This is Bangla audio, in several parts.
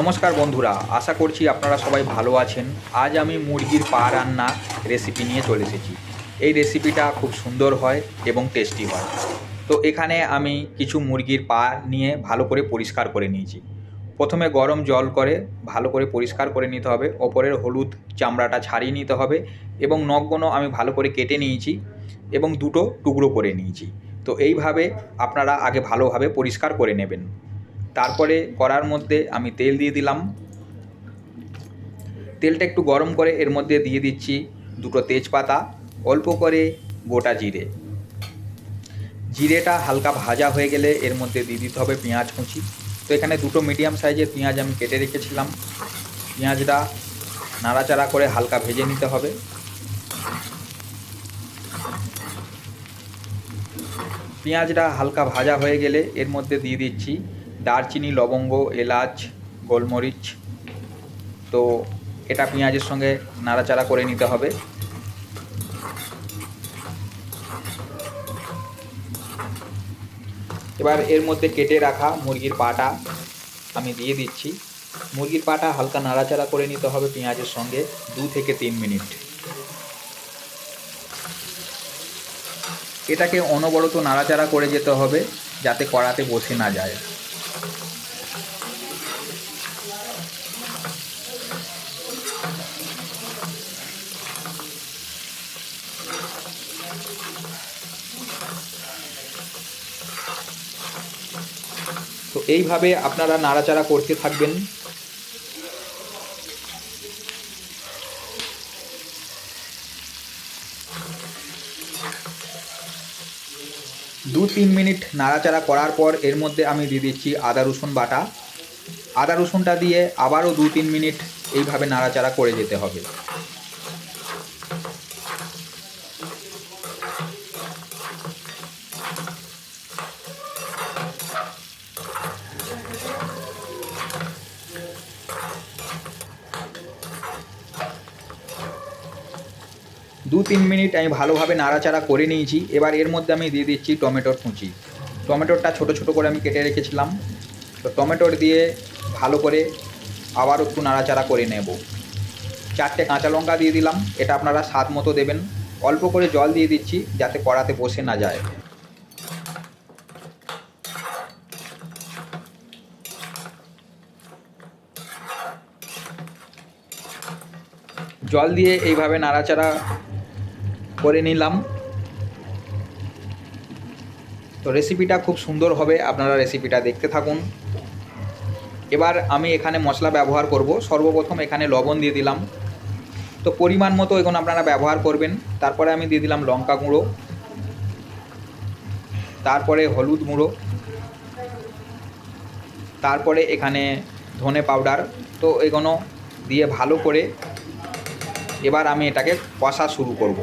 নমস্কার বন্ধুরা, আশা করছি আপনারা সবাই ভালো আছেন। আজ আমি মুরগির পা রান্না রেসিপি নিয়ে চলে এসেছি। এই রেসিপিটা খুব সুন্দর হয় এবং টেস্টি হয়। তো এখানে আমি কিছু মুরগির পা নিয়ে ভালো করে পরিষ্কার করে নিয়েছি। প্রথমে গরম জল করে ভালো করে পরিষ্কার করে নিতে হবে। ওপরের হলুদ চামড়াটা ছাড়িয়ে নিতে হবে এবং নখগুলো আমি ভালো করে কেটে নিয়েছি এবং দুটো টুকরো করে নিয়েছি। তো এইভাবে আপনারা আগে ভালোভাবে পরিষ্কার করে নেবেন। তারপরে কড়ার মধ্যে আমি তেল দিয়ে দিলাম। তেলটা একটু গরম করে এর মধ্যে দিয়ে দিচ্ছি দুটো তেজপাতা, অল্প করে গোটা জিরে। জিরেটা হালকা ভাজা হয়ে গেলে এর মধ্যে দিয়ে দিতে হবে পেঁয়াজ কুচি। তো এখানে দুটো মিডিয়াম সাইজের পেঁয়াজ আমি কেটে রেখেছিলাম। পেঁয়াজটা নাড়াচাড়া করে হালকা ভেজে নিতে হবে। পেঁয়াজটা হালকা ভাজা হয়ে গেলে এর মধ্যে দিয়ে দিচ্ছি দারচিনি, লবঙ্গ, এলাচ, গোলমরিচ, তো এটা পেঁয়াজের সঙ্গে নাড়াচাড়া করে নিতে হবে। এবার এর মধ্যে কেটে রাখা মুরগির পাটা আমি দিয়ে দিচ্ছি। মুরগির পাটা হালকা নাড়াচাড়া করে নিতে হবে পেঁয়াজের সঙ্গে দু থেকে তিন মিনিট। এটাকে অনবরত নাড়াচাড়া করে যেতে হবে যাতে কড়াতে বসে না যায়। এইভাবে আপনারা নাড়াচাড়া করতে থাকবেন। দু তিন মিনিট নাড়াচাড়া করার পর এর মধ্যে আমি দিয়ে দিচ্ছি আদা, রসুন বাটা। আদা, রসুনটা দিয়ে আবারও দু তিন মিনিট এইভাবে নাড়াচাড়া করে যেতে হবে। দু তিন মিনিট আমি ভালোভাবে নাড়াচাড়া করে নিয়েছি। এবার এর মধ্যে আমি দিয়ে দিচ্ছি টমেটোর কুচি। টমেটোরটা ছোট ছোট করে আমি কেটে রেখেছিলাম। তো টমেটোর দিয়ে ভালো করে আবার একটু নাড়াচাড়া করে নেব। চারটে কাঁচা লঙ্কা দিয়ে দিলাম। এটা আপনারা স্বাদ মতো দেবেন। অল্প করে জল দিয়ে দিচ্ছি যাতে কড়াতে বসে না যায়। জল দিয়ে এইভাবে নাড়াচাড়া করে নিলাম। তো রেসিপিটা খুব সুন্দর হবে, আপনারা রেসিপিটা দেখতে থাকুন। এবার আমি এখানে মশলা ব্যবহার করব। সর্বপ্রথম এখানে লবণ দিয়ে দিলাম। তো পরিমাণ মতো এখন আপনারা ব্যবহার করবেন। তারপরে আমি দিয়ে দিলাম লঙ্কা গুঁড়ো। তারপরে হলুদ গুঁড়ো। তারপরে এখানে ধনে পাউডার। তো এগুলো দিয়ে ভালো করে এবার আমি এটাকে কষা শুরু করব।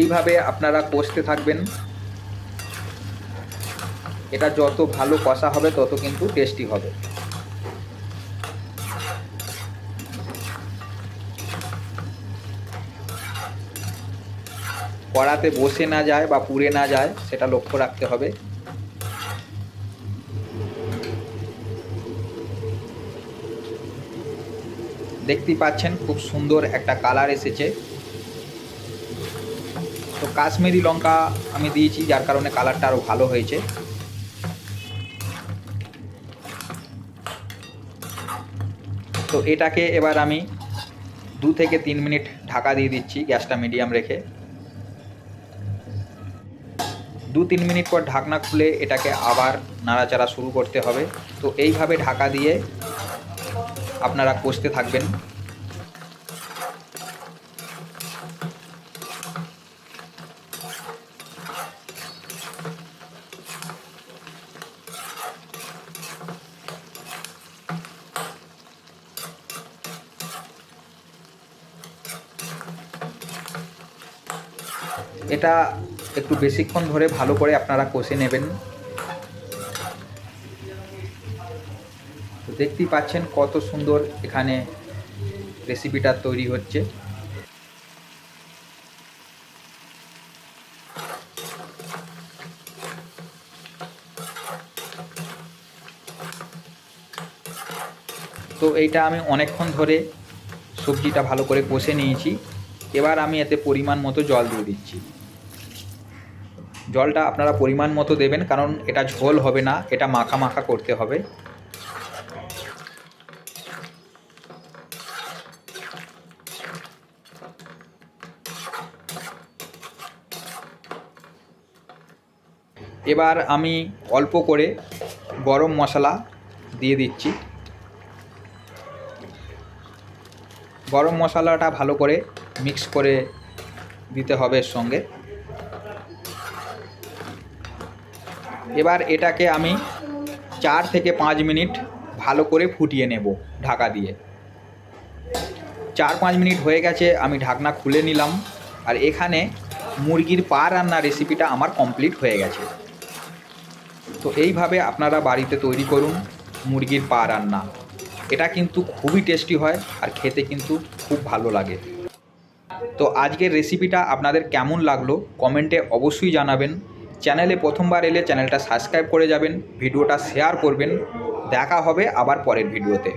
এইভাবে আপনারা কষতে থাকবেন। এটা যত ভালো কষা হবে, তত কিন্তু টেস্টি হবে। কড়াতে বসে না যায় বা পুড়ে না যায়, সেটা লক্ষ্য রাখতে হবে। দেখতেই পাচ্ছেন, খুব সুন্দর একটা কালার এসেছে। তো কাশ্মীরি লঙ্কা আমি দিয়েছি, যার কারণে কালারটা আরও ভালো হয়েছে। তো এটাকে এবার আমি দু থেকে তিন মিনিট ঢাকা দিয়ে দিচ্ছি গ্যাসটা মিডিয়াম রেখে। দু তিন মিনিট পর ঢাকনা খুলে এটাকে আবার নাড়াচাড়া শুরু করতে হবে। তো এইভাবে ঢাকা দিয়ে আপনারা কষতে থাকবেন। এটা একটু বেশিক্ষণ ধরে ভালো করে আপনারা কষে নেবেন। দেখতেই পাচ্ছেন কত সুন্দর এখানে রেসিপিটা তৈরি হচ্ছে। তো এইটা আমি অনেকক্ষণ ধরে সবজিটা ভালো করে কষে নিয়েছি। এবার আমি এতে পরিমাণ মতো জল দিয়ে দিচ্ছি। জলটা আপনারা পরিমাণ মতো দেবেন, কারণ এটা ঝোল হবে না, এটা মাখা মাখা করতে হবে। এবার আমি অল্প করে গরম মশলা দিয়ে দিচ্ছি। গরম মশলাটা ভালো করে মিক্স করে দিতে হবে এর সঙ্গে। এবার এটাকে আমি চার থেকে পাঁচ মিনিট ভালো করে ফুটিয়ে নেব ঢাকা দিয়ে। চার পাঁচ মিনিট হয়ে গেছে, আমি ঢাকনা খুলে নিলাম আর এখানে মুরগির পা রান্না রেসিপিটা আমার কমপ্লিট হয়ে গেছে। তো এইভাবে আপনারা বাড়িতে তৈরি করুন মুরগির পা রান্না। এটা কিন্তু খুবই টেস্টি হয় আর খেতে কিন্তু খুব ভালো লাগে। তো আজকের রেসিপিটা আপনাদের কেমন লাগল? কমেন্টে অবশ্যই জানাবেন। চ্যানেলে প্রথমবার এলে চ্যানেলটা সাবস্ক্রাইব করে যাবেন, ভিডিওটা শেয়ার করবেন। দেখা হবে আবার পরের ভিডিওতে।